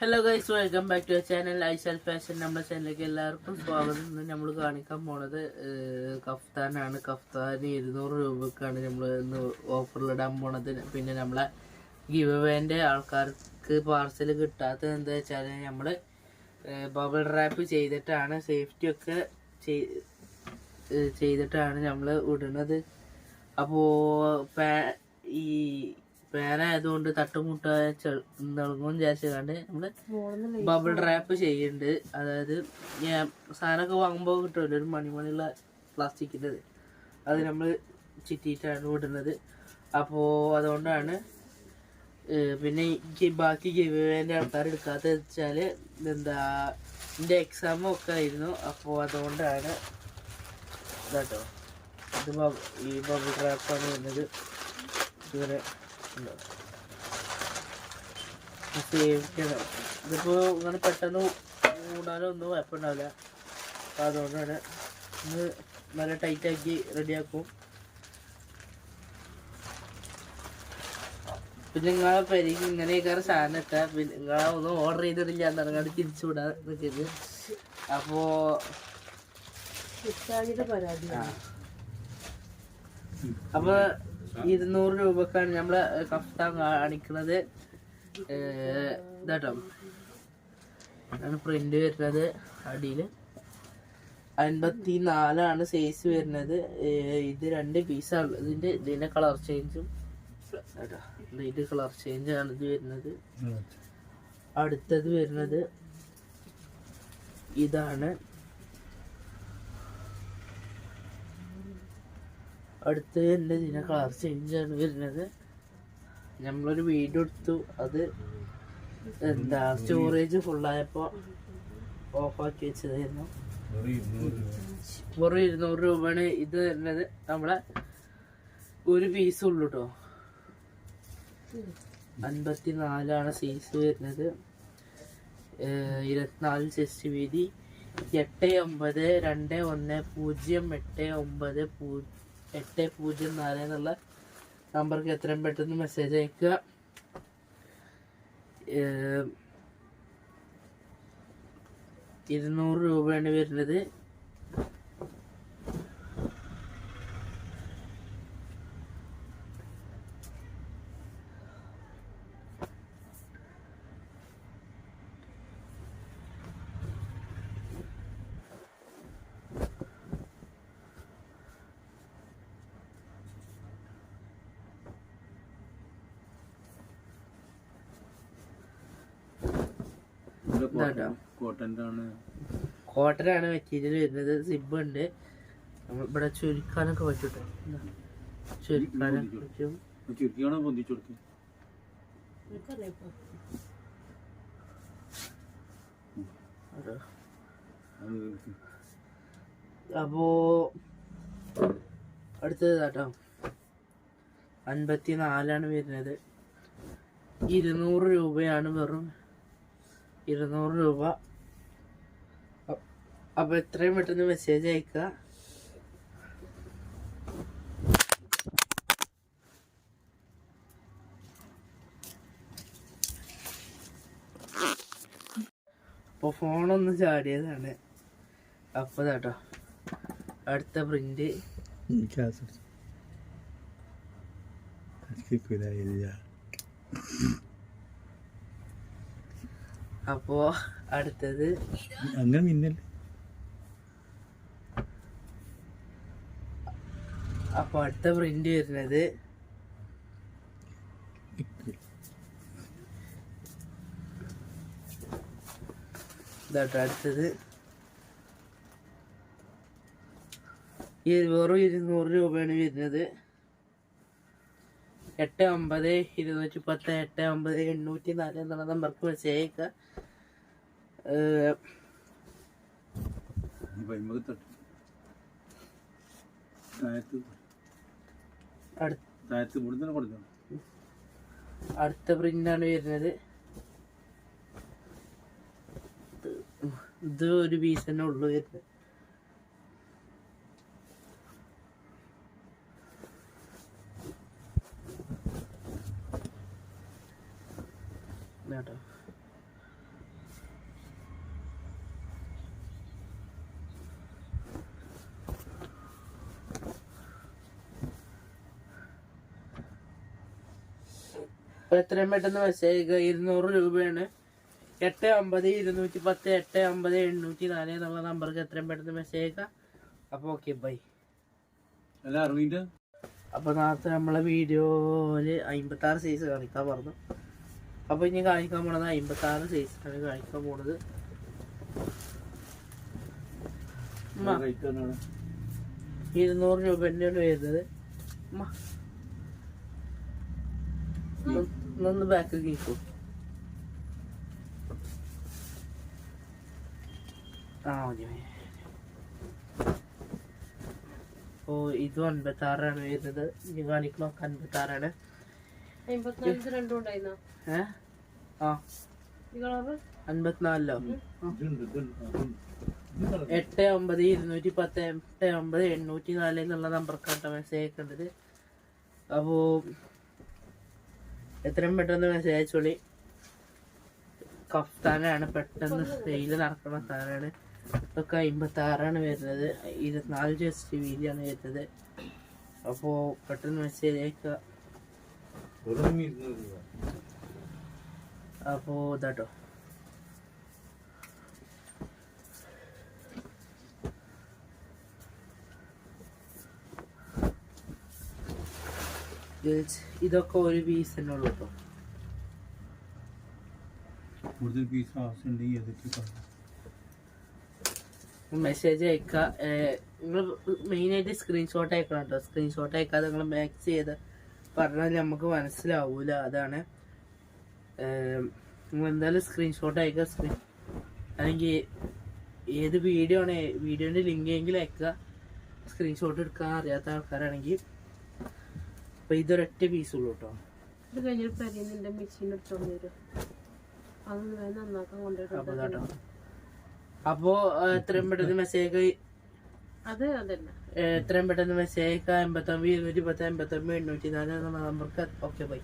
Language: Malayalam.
Hello guys welcome back to channel I ഐസൽ ഫാഷൻ നമ്മുടെ ചാനലിലേക്ക് എല്ലാവർക്കും സ്വാഗതം. ഇന്ന് നമ്മൾ കാണിക്കാൻ പോണത് കഫ്താനാണ്. കഫ്താൻ ഇരുന്നൂറ് രൂപക്കാണ് നമ്മൾ ഇന്ന് ഓഫറിലിടാൻ പോണത്. പിന്നെ നമ്മളെ ഗിവ് അവേന്റെ ആൾക്കാർക്ക് പാർസൽ കിട്ടാത്തത് എന്താ വെച്ചാൽ നമ്മൾ ബബിൾ റാപ്പ് ചെയ്തിട്ടാണ് സേഫ്റ്റി ഒക്കെ ചെയ്തിട്ടാണ് നമ്മൾ ഇടുന്നത്. അപ്പോൾ ഈ പാനായതുകൊണ്ട് തട്ടുമുട്ട നൽകും വിചാരിച്ചുകൊണ്ട് നമ്മൾ ബബിൾ റാപ്പ് ചെയ്യുന്നുണ്ട് അതായത് ഞാൻ സാധനമൊക്കെ വാങ്ങുമ്പോൾ കിട്ടുമല്ലോ ഒരു മണിമണിയുള്ള പ്ലാസ്റ്റിക്കിന്റെ അത് നമ്മൾ ചിറ്റിയിട്ടാണ് വിടുന്നത്. അപ്പോൾ അതുകൊണ്ടാണ് പിന്നെ ബാക്കി ഗിവേന്റെ ആൾക്കാർ എടുക്കാത്തത് വെച്ചാൽ എന്താ എന്റെ എക്സാമും ഒക്കെ ആയിരുന്നു. അപ്പോൾ അതുകൊണ്ടാണ് ഇതാട്ടോ. ഇത് ഈ ബബിൾ റാപ്പാണ് വരുന്നത് ഇതുവരെ സേവിക്കണം. ഇതിപ്പോൾ ഇങ്ങനെ പെട്ടെന്ന് കൂടാനോ ഒന്നും കുഴപ്പമുണ്ടാവില്ല. അപ്പം അതുകൊണ്ടാണ് ഇന്ന് നല്ല ടൈറ്റാക്കി റെഡിയാക്കും. പിന്നെ നിങ്ങളെ പരിക്ക് ഇങ്ങനെയൊക്കെ സാധനം എത്താ പിന്നെ നിങ്ങളെ ഒന്നും ഓർഡർ ചെയ്തിട്ടില്ല എന്നറിയാണ്ട് തിരിച്ചു വിടാൻ നിൽക്കരുത് അപ്പോൾ അപ്പൊ ഇരുന്നൂറ് രൂപക്കാണ് നമ്മൾ കഫ്താൻ കാണിക്കുന്നത് ഇതാട്ടോ. അതാണ് പ്രിന്റ് വരുന്നത് അടിയിൽ അൻപത്തി നാലാണ് സൈസ് വരുന്നത് ഇത് രണ്ട് പീസാണ് ഇതിന്റെ ഇതിന്റെ കളർ ചേഞ്ചും ഇത് കളർ ചേഞ്ച് ആണ് ഇത് വരുന്നത്. അടുത്തത് വരുന്നത് ഇതാണ് അടുത്ത് എന്റെ ഇതിനെ കളർ ചേഞ്ച് ആണ് വരുന്നത്. നമ്മളൊരു വീഡിയോ എടുത്തു. അത് എന്താ സ്റ്റോറേജ് ഫുള്ളായപ്പോൾ ഓഫാക്കി വെച്ചതായിരുന്നു. വെറും ഇരുന്നൂറ് രൂപയാണ് ഇത് വരുന്നത് നമ്മളെ ഒരു പീസ് ഉള്ളു കേട്ടോ അൻപത്തി നാലാണ് സൈസ് വരുന്നത് ഇരുപത്തിനാല് ചെസ്റ്റ് വീതി എട്ട് ഒമ്പത് രണ്ട് ഒന്ന് പൂജ്യം എട്ട് ഒമ്പത് പൂ എട്ട് പൂജ്യം നാല് എന്നുള്ള നമ്പർക്ക് എത്രയും പെട്ടെന്ന് മെസ്സേജ് അയക്കുക. ഇരുന്നൂറ് രൂപയാണ് വരുന്നത്. ഇതാട്ടോ. കോട്ടനാണ് മെറ്റീരിയൽ വരുന്നത്. സിബ് ഉണ്ട്. നമ്മൾ ഇവിടെ ചുരുക്കാനൊക്കെ പറ്റൂട്ടെ. ചുരുക്കാനൊക്കെ പറ്റും. ചുരുക്കിയാണോ പൊന്തിച്ചു അപ്പോ അടുത്തത് കേട്ടോ അൻപത്തി നാലാണ് വരുന്നത്. ഇരുന്നൂറ് രൂപയാണ് വെറും ഇരുന്നൂറ് രൂപ. അപ്പോൾ അപ്പൊ എത്രയും പെട്ടെന്ന് മെസ്സേജ് അയക്കുക. അപ്പൊ ഫോണൊന്ന് ചാടിയതാണ്. അപ്പൊ കേട്ടോ അടുത്ത പ്രിന്റ് അപ്പോ അടുത്തത് അങ്ങനെ മിന്നൽ അപ്പൊ അടുത്ത പ്രിന്റ് വരുന്നത് ഇതാട്ടോ അടുത്തത്. ഈ വെറും ഇരുന്നൂറ് രൂപയാണ് വരുന്നത്. എട്ട് ഒമ്പത് ഇരുന്നൂറ്റി പത്ത് എട്ട് ഒമ്പത് എണ്ണൂറ്റി നാല് എന്നുള്ള നമ്പർക്ക് മെസ്സേജ് അയക്കുക അടുത്ത പ്രിന്റാണ് വരുന്നത്. ഇത് ഒരു പീസ് തന്നെ ഉള്ളു വരുന്നത്. ഇതാട്ടോ. എത്രയും പെട്ടെന്ന് മെസ്സേജ് ഇരുന്നൂറ് രൂപയാണ്. എട്ട് അമ്പത് ഇരുന്നൂറ്റി പത്ത് എട്ട് അമ്പത് എണ്ണൂറ്റി നാല് എന്നുള്ള നമ്പർക്ക് എത്രയും പെട്ടെന്ന് മെസ്സേജ് അയക്കുക അപ്പൊ ഓക്കെ ബൈ അല്ല അറിവിന്റെ അപ്പൊ നേരത്തെ നമ്മളെ വീഡിയോയിൽ അമ്പത്തി ആറ് സൈസ് കാണിക്കാൻ പറഞ്ഞു. അപ്പൊ ഇനി കാണിക്കാൻ പോണത് അമ്പത്തി ആറ് സൈസാണ് കാണിക്കാൻ പോണത്. ഇരുന്നൂറ് രൂപ തന്നെയാണ് വരുന്നത്. ഒന്ന് ബാക്ക് കേക്കൂ ആ മതി. ഓ ഇത് അൻപത്തി ആറാണ് വരുന്നത്. ഇനി കാണിക്കണമൊക്കെ അൻപത്തി ആറാണ് അമ്പത്തിനാല് രണ്ടും ആ. ഈ കളറ്? അൻപത്തിനാലിലോ. എട്ട് ഒമ്പത് ഇരുന്നൂറ്റി പത്ത് എട്ട് ഒമ്പത് എണ്ണൂറ്റി നാല് എന്നുള്ള നമ്പർക്കാട്ടോ മെസ്സേജ് അയക്കേണ്ടത്. അപ്പോ എത്രയും പെട്ടെന്ന് മെസ്സേജ് അയച്ചോളി. കഫ്താനാണ് പെട്ടെന്ന് സെയിൽ നടക്കുന്ന സാധനമാണ്. ഇതൊക്കെ അമ്പത്തി ആറാണ് വരുന്നത്. ഇരുപത്തിനാല് ജസ്റ്റ് വീതിയാണ് വരുന്നത്. അപ്പോ പെട്ടെന്ന് മെസ്സേജ് അയക്കുക അപ്പോ ഇതാട്ടോ. ഇത് ഇതൊക്കെ ഒരു പീസ് തന്നെ ഉള്ളു കേട്ടോ കൂടുതൽ പീസ് ആവശ്യമുണ്ടെങ്കിൽ ഏതൊക്കെ പറഞ്ഞു മെസ്സേജ് അയക്കുക നിങ്ങൾ മെയിനായിട്ട് സ്ക്രീൻഷോട്ട് അയക്കണം കേട്ടോ സ്ക്രീൻഷോട്ട് അയക്കാതെ നിങ്ങൾ മാക്സ് ചെയ്ത് പറഞ്ഞാൽ നമുക്ക് മനസ്സിലാവൂല. അതാണ്. നിങ്ങൾ എന്തായാലും സ്ക്രീൻഷോട്ട് അയക്കുക സ്ക്രീൻ അല്ലെങ്കിൽ ഏത് വീഡിയോ ആണ്? വീഡിയോന്റെ ലിങ്ക് എങ്കിലും അയക്കുക സ്ക്രീൻഷോട്ട് എടുക്കാൻ അറിയാത്ത ആൾക്കാരാണെങ്കിൽ അപ്പോൾ ഇതൊരൊറ്റ പീസ് ഉള്ളു കേട്ടോ ഇത് കഴിഞ്ഞൊരു മെഷീൻ എടുത്തോണ്ട് വരും. നന്നാക്കാൻ കൊണ്ടുവരും അപ്പോൾ എത്രയും പെട്ടെന്ന് മെസ്സേജ് അത് അതല്ല എത്രയും പെട്ടെന്ന് മെസ്സേജ് അയക്കുക എൺപത്തൊമ്പത് ഇരുന്നൂറ്റി പത്ത് എൺപത്തൊമ്പത് എണ്ണൂറ്റി നാല് എന്ന നമ്പർക്ക് ഓക്കെ ബൈ